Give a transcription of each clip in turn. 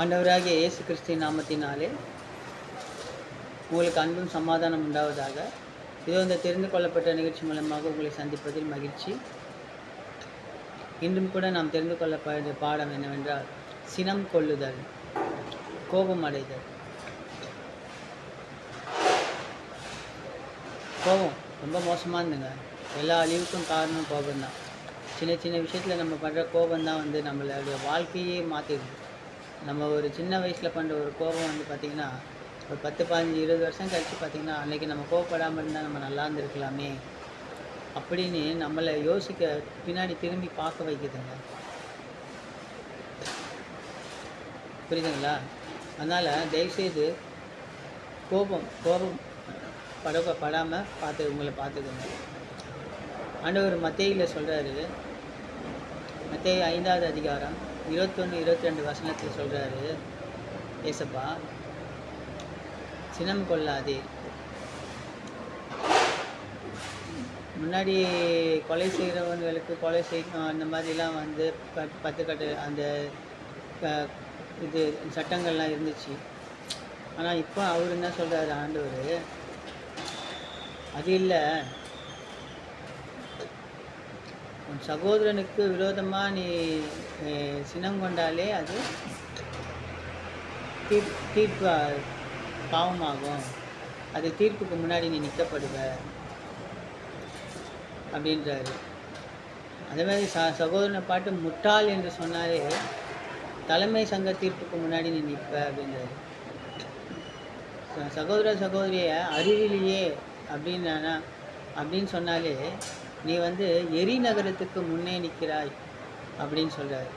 ஆண்டவராகிய இயேசு கிறிஸ்து நாமத்தினாலே உங்களுக்கு அன்பும் சமாதானம் உண்டாவதாக. இதோ இந்த தெரிந்து கொள்ளப்பட்ட நிகழ்ச்சி மூலமாக உங்களை சந்திப்பதில் மகிழ்ச்சி. இன்றும் கூட நாம் தெரிந்து கொள்ளப்பட்ட பாடம் என்னவென்றால் சினம் கொள்ளுதல் கோபம் அடைதல். கோபம் ரொம்ப மோசமாக இருந்துங்க. எல்லா அழிவுக்கும் காரணம் கோபம் தான் சின்ன சின்ன விஷயத்தில் நம்ம பண்ணுற கோபம் தான் வந்து நம்மளுடைய வாழ்க்கையே மாற்றிடுது நம்ம ஒரு சின்ன வயசில் பண்ணுற ஒரு கோபம் வந்து பார்த்திங்கன்னா ஒரு பத்து பதினஞ்சு இருபது வருஷம் கழித்து பார்த்திங்கன்னா அன்றைக்கி நம்ம கோவப்படாமல் இருந்தால் நம்ம நல்லா இருந்திருக்கலாமே அப்படின்னு நம்மளை யோசிக்க பின்னாடி திரும்பி பார்க்க வைக்குதுங்க. புரியுதுங்களா? அதனால் தயவுசெய்து கோபம் கோபம் பட படாமல் பார்த்து உங்களை பார்த்துக்கோங்க. ஆண்டவர் மத்தேயில் சொல்கிறாரு மத்திய ஐந்தாவது அதிகாரம் இருபத்தொன்று இருபத்தி ரெண்டு வசனத்தில் சொல்கிறாரு ஏசப்பா சினம் கொள்ளாதே. முன்னாடி கொலை செய்கிறவங்களுக்கு கொலை செய் அந்த மாதிரிலாம் வந்து ப பத்து கட்டு அந்த இது சட்டங்கள்லாம் இருந்துச்சு. ஆனால் இப்போ அவர் என்ன சொல்கிறாரு ஆண்டவர்? அது இல்லை. உன் சகோதரனுக்கு விரோதமாக நீ சினம் கொண்டாலே அது தீர் தீர்ப்பு பாவமாகும். அது தீர்ப்புக்கு முன்னாடி நீ நிற்கப்படுவ அப்படின்றாரு. அதே மாதிரி ச சகோதரனை பாட்டு முட்டாள் என்று சொன்னாலே தலைமை சங்க தீர்ப்புக்கு முன்னாடி நீ நிற்ப அப்படின்றாரு. சகோதர சகோதரிய அறிவிலேயே அப்படின்னா அப்படின்னு சொன்னாலே நீ வந்து எரி நகரத்துக்கு முன்னே நிற்கிறாய் அப்படின்னு சொல்கிறார்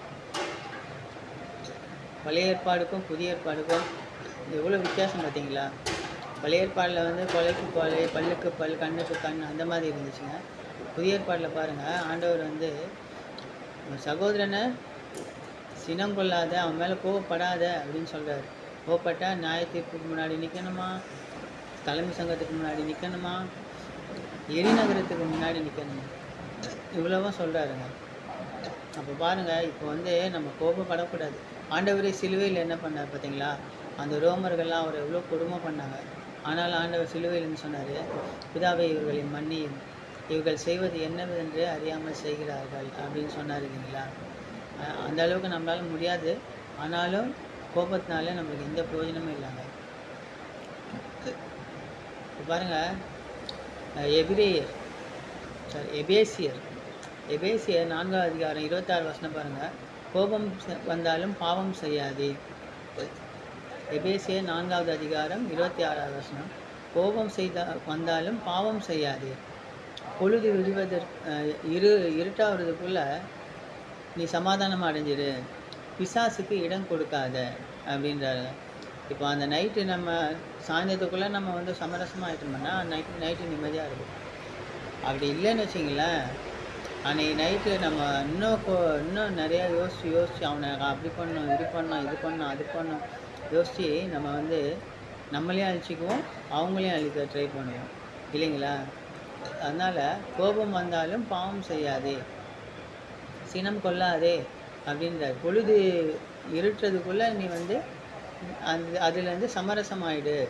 பழைய ஏற்பாடுக்கும் புதிய ஏற்பாடுக்கும் எவ்வளோ வித்தியாசம் பார்த்தீங்களா? பழைய ஏற்பாடில் வந்து கொலைக்கு கொலை பல்லுக்கு பல் கண்ணுக்கு கண் அந்த மாதிரி இருந்துச்சுங்க. புதிய ஏற்பாடில் பாருங்கள் ஆண்டவர் வந்து உன் சகோதரனை சினம் கொள்ளாத அவன் மேலே கோவப்படாத அப்படின்னு சொல்கிறார் கோவப்பட்டால் நியாயத்திற்கு முன்னாடி நிற்கணுமா தலைமை சங்கத்துக்கு முன்னாடி நிற்கணுமா எரிநகரத்துக்கு முன்னாடி நிற்கணும் இவ்வளவும் சொல்கிறாருங்க அப்போ பாருங்கள் இப்போ வந்து நம்ம கோபப்படக்கூடாது. ஆண்டவரே சிலுவையில் என்ன பண்ணார் பார்த்தீங்களா அந்த ரோமர்கள்லாம் அவர் எவ்வளோ கொடுமை பண்ணாங்க. ஆனால் ஆண்டவர் சிலுவையில்னு சொன்னார் பிதாவை இவர்களை மன்னியும். இவர்கள் செய்வது என்னவென்று அறியாமல் செய்கிறார்கள் அப்படின்னு சொன்னார் இல்லைங்களா? அந்த அளவுக்கு நம்மளால் முடியாது. ஆனாலும் கோபத்தினால நம்மளுக்கு எந்த பிரயோஜனமும் இல்லைங்க. இப்போ பாருங்கள் எபிரேயர். சாரி எபேசியர். எபேசியர் நான்காவது அதிகாரம் இருபத்தாறு வசனம் பாருங்கள் கோபம் செ- வந்தாலும் பாவம் செய்யாதே. எபேசியர் நான்காவது அதிகாரம் இருபத்தி ஆறாவது வசனம். கோபம் செய்த வந்தாலும் பாவம் செய்யாதே. பொழுது விடுவதற்கு இரு இருட்டாகிறதுக்குள்ள நீ சமாதானம் அடைஞ்சிரு. பிசாசுக்கு இடம் கொடுக்காத அப்படின்றாரு இப்போ அந்த நைட்டு நம்ம சாயந்தரத்துக்குள்ளே நம்ம வந்து சமரசமாக ஆகிட்டோம்னா நைட்டு நைட்டு நிம்மதியாக இருக்கும். அப்படி இல்லைன்னு வச்சிங்களேன் அன்றைக்கி நைட்டு நம்ம இன்னும் கோ இன்னும் நிறையா யோசிச்சு யோசிச்சு அவனை அப்படி பண்ணோம் இது பண்ணோம் இது பண்ணோம் அது பண்ணோம் யோசித்து நம்ம வந்து நம்மளையும் அழிச்சிக்குவோம் அவங்களையும் அழிக்க ட்ரை பண்ணுவோம். இல்லைங்களா? அதனால் கோபம் வந்தாலும் பாவம் செய்யாதே சினம் கொள்ளாதே அப்படின்ற பொழுது இருட்டுறதுக்குள்ளே நீ வந்து அந்த அதுலேருந்து சமரசமாயிடு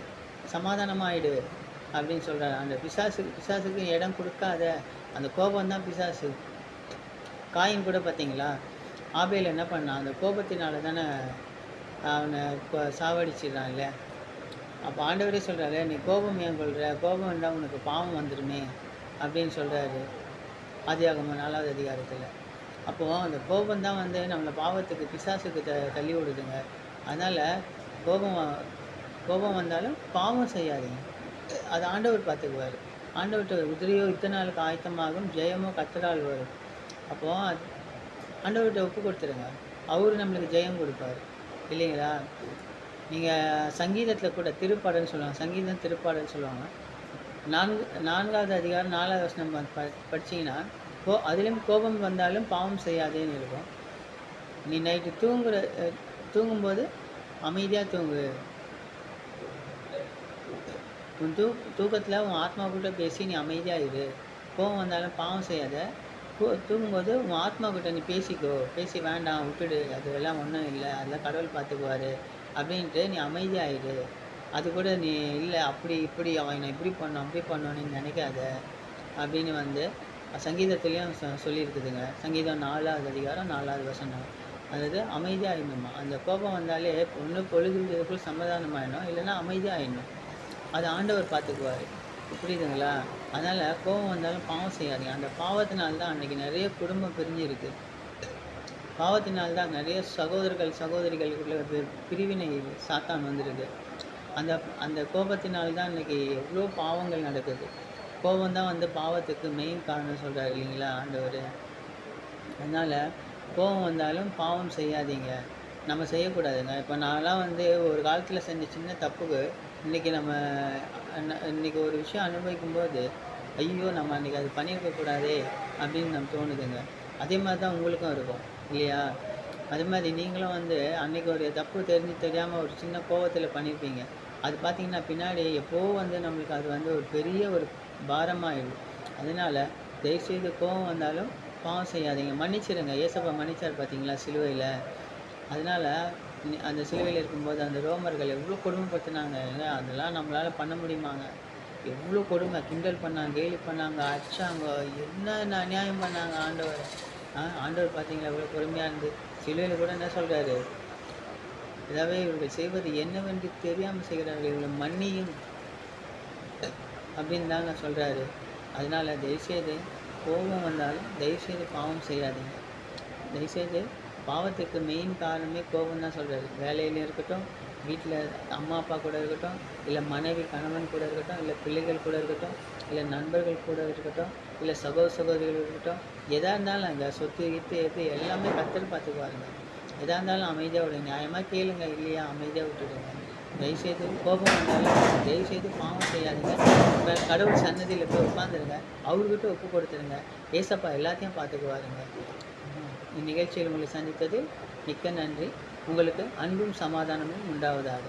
சமாதானமாயிடு அப்படின்னு சொல்கிறார் அந்த பிசாசு பிசாசுக்கு இடம் கொடுக்காத அந்த கோபம் தான் பிசாசு. காயின் கூட பார்த்தீங்களா? ஆபேல் என்ன பண்ணான் அந்த கோபத்தினால தானே அவனை கொ- சாவடிச்சிடுறான்ல. அப்போ ஆண்டவரே சொல்கிறாரு நீ கோபம் ஏன் கொள்கிற கோபம் இருந்தால் உனக்கு பாவம் வந்துடுமே அப்படின்னு சொல்கிறாரு ஆதியாகம நாலாவது அதிகாரத்தில். அப்போது அந்த கோபம் தான் வந்து நம்மளை பாவத்துக்கு பிசாசுக்கு த தள்ளி விடுதுங்க அதனால் கோபம் கோபம் வந்தாலும் பாவம் செய்யாதீங்க. அது ஆண்டவர் பார்த்துக்குவார். ஆண்டவர்கிட்ட உதிரியோ இத்தனை நாளுக்கு ஆயத்தமாகும் ஜெயமோ கத்தரால் வரும். அப்போது ஆண்டவர்கிட்ட ஒப்பு கொடுத்துருங்க. அவர் நம்மளுக்கு ஜெயம் கொடுப்பார். இல்லைங்களா? நீங்கள் சங்கீதத்தில் கூட திருப்பாடல்னு சொல்லுவாங்க. சங்கீதம் திருப்பாடல் சொல்லுவாங்க. நான்கு நான்காவது அதிகாரம் நாலாவது வசனம் ப- படிச்சீங்கன்னா கோ அதுலேயும் கோபம் வந்தாலும் பாவம் செய்யாதேன்னு இருக்கும். நீ நைட்டு தூங்குற தூங்கும்போது அமைதியாக தூங்கு. உன் தூ தூக்கத்தில் உன் ஆத்மா கூட பேசி நீ அமைதியாக இரு. கோபம் வந்தாலும் பாவம் செய்யாத. தூங்கும்போது உன் ஆத்மா கிட்ட நீ பேசிக்கோ. பேசி வேண்டாம் விட்டுடு. அது எல்லாம் ஒன்றும் இல்லை. அதெல்லாம் கடவுள் பார்த்துக்குவாரு அப்படின்ட்டு நீ அமைதியாயிடு அது கூட நீ இல்லை அப்படி இப்படி அவன் இப்படி பண்ணோம் அப்படி பண்ணோன்னு நினைக்காத. அப்படின்னு வந்து சங்கீதத்துலேயும் சொ சொல்லியிருக்குதுங்க. சங்கீதம் நாலாவது அதிகாரம் நாலாவது வசனம். அதாவது அமைதியாகிடணுமா அந்த கோபம் வந்தாலே ஒன்று பொழுதுக்குள் சமாதானமாயிடணும் இல்லைன்னா அமைதியாகிடணும் அது ஆண்டவர் பார்த்துக்குவார். புரியுதுங்களா? அதனால் கோபம் வந்தாலும் பாவம் செய்யாதீங்க. அந்த பாவத்தினால்தான் அன்றைக்கி நிறைய குடும்பம் பிரிஞ்சிருக்கு. பாவத்தினால் தான் நிறைய சகோதரர்கள் சகோதரிகளுக்குள்ள பி- பிரிவினை சாத்தான் வந்திருக்கு. அந்த அந்த கோபத்தினால் தான் எவ்வளோ பாவங்கள் நடக்குது. கோபம் தான் வந்து பாவத்துக்கு மெயின் காரணம் சொல்கிறார் இல்லைங்களா ஆண்டவர்? அதனால் கோபம் வந்தாலும் பாவம் செய்யாதீங்க. நம்ம செய்யக்கூடாதுங்க. இப்போ நான்லாம் வந்து ஒரு காலத்தில் செஞ்ச சின்ன தப்புக்கு இன்றைக்கி நம்ம அன்ன- இன்னைக்கு ஒரு விஷயம் அனுபவிக்கும் போது ஐயோ நம்ம அன்றைக்கி அது பண்ணியிருக்கக்கூடாதே அப்படின்னு நம்ம தோணுதுங்க. அதே மாதிரி தான் உங்களுக்கும் இருக்கும் இல்லையா? அது மாதிரி நீங்களும் வந்து அன்றைக்கி ஒரு தப்பு தெரிஞ்சு தெரியாமல் ஒரு சின்ன கோவத்தில் பண்ணியிருப்பீங்க அது பார்த்தீங்கன்னா பின்னாடி எப்போ வந்து நம்மளுக்கு அது வந்து ஒரு பெரிய ஒரு பாரமாகிடும் அதனால் தயவு செய்து கோபம் வந்தாலும் பாவம் செய்யாதீங்க. மன்னிச்சிடுங்க ஏசப்பா மன்னிச்சார் பார்த்தீங்களா சிலுவையில்? அதனால் அந்த சிலுவையில் இருக்கும்போது அந்த ரோமர்கள் எவ்வளோ கொடுமைப்படுத்தினாங்க. அதெல்லாம் நம்மளால் பண்ண முடியுமாங்க? எவ்வளோ கொடுமை. கிண்டல் பண்ணாங்க கேலி பண்ணாங்க அடிச்சாங்க. என்ன அநியாயம் பண்ணாங்க ஆண்டவர்? ஆ ஆண்டவர் பார்த்தீங்களா இவ்வளோ பொறுமையாக இருந்து? சிலுவையில் கூட என்ன சொல்கிறாரு இதாவே இவர்கள் செய்வது என்னவென்று தெரியாமல் செய்கிறார்கள். இவங்களை மன்னியும் அப்படின்னு தாங்க சொல்கிறாரு அதனால் தயவுசெய்து கோபம் வந்தாலும் தயவுசெய்து பாவம் செய்யாதீங்க. தயவுசெய்து பாவத்துக்கு மெயின் காரணமே கோபம் தான் சொல்கிறாரு வேலையில இருக்கட்டும் வீட்டில் அம்மா அப்பா கூட இருக்கட்டும் இல்லை மனைவி கணவன் கூட இருக்கட்டும் இல்லை பிள்ளைகள் கூட இருக்கட்டும் இல்லை நண்பர்கள் கூட இருக்கட்டும் இல்லை சகோதர சகோதரிகள் இருக்கட்டும் எதாக இருந்தாலும் அங்கே சொத்து கித்து எது எல்லாமே கத்தர் பார்த்துக்குவாருங்க. எதாக இருந்தாலும் அமைதியாக நியாயமாக கேளுங்க இல்லையா அமைதியாக விட்டுடுங்க. தயவுசெய்து கோபம் வந்தாலும் தயவுசெய்து பாவம் செய்யாதுங்க. இப்போ கடவுள் சன்னதியில் போய் உட்காந்துருங்க அவர்கிட்ட ஒப்பு கொடுத்துருங்க ஏசப்பா எல்லாத்தையும் பார்த்துக்குவாருங்க. இந்நிகழ்ச்சியில் உங்களை சந்தித்தது மிக்க நன்றி. உங்களுக்கு அன்பும் சமாதானமும் உண்டாவதாக.